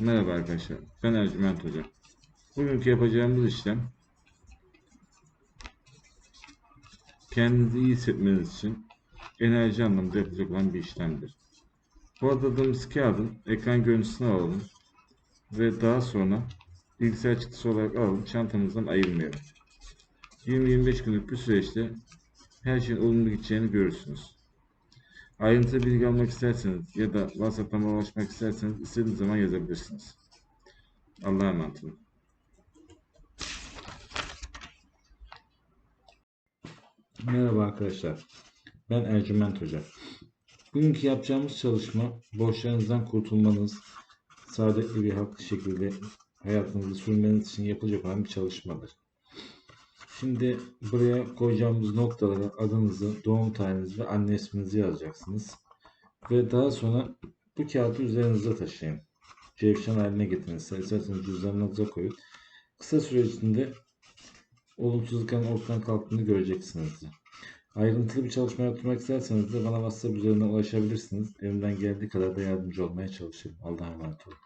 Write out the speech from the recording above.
Merhaba arkadaşlar, ben Ercüment Hoca. Bugünkü yapacağımız işlem kendinizi iyi hissetmeniz için enerji anlamında yapacak olan bir işlemdir. Bu adadığımız kağıdın ekran görüntüsünü alalım ve daha sonra bilgisayar çıktısı olarak alalım, çantamızdan ayırmayalım. 20-25 günlük bir süreçte her şeyin olumlu gideceğini görürsünüz. Ayrıntılı bilgi almak isterseniz ya da WhatsApp'tan ulaşmak isterseniz istediğiniz zaman yazabilirsiniz. Allah'a emanet olun. Merhaba arkadaşlar. Ben Ercüment Hoca. Bugünkü yapacağımız çalışma borçlarınızdan kurtulmanız, saadetli bir haklı şekilde hayatınızı sürmeniz için yapılacak olan bir çalışmadır. Şimdi buraya koyacağımız noktalara adınızı, doğum tarihinizi ve anne isminizi yazacaksınız. Ve daha sonra bu kağıdı üzerinize taşıyın. Cevşen haline getirin. İsterseniz cüzdanınıza koyun. Kısa süre içinde olumsuzlukların ortadan kalktığını göreceksiniz. Ayrıntılı bir çalışma yaptırmak isterseniz de bana WhatsApp üzerinden ulaşabilirsiniz. Elimden geldiği kadar da yardımcı olmaya çalışırım. Allah'a emanet olun.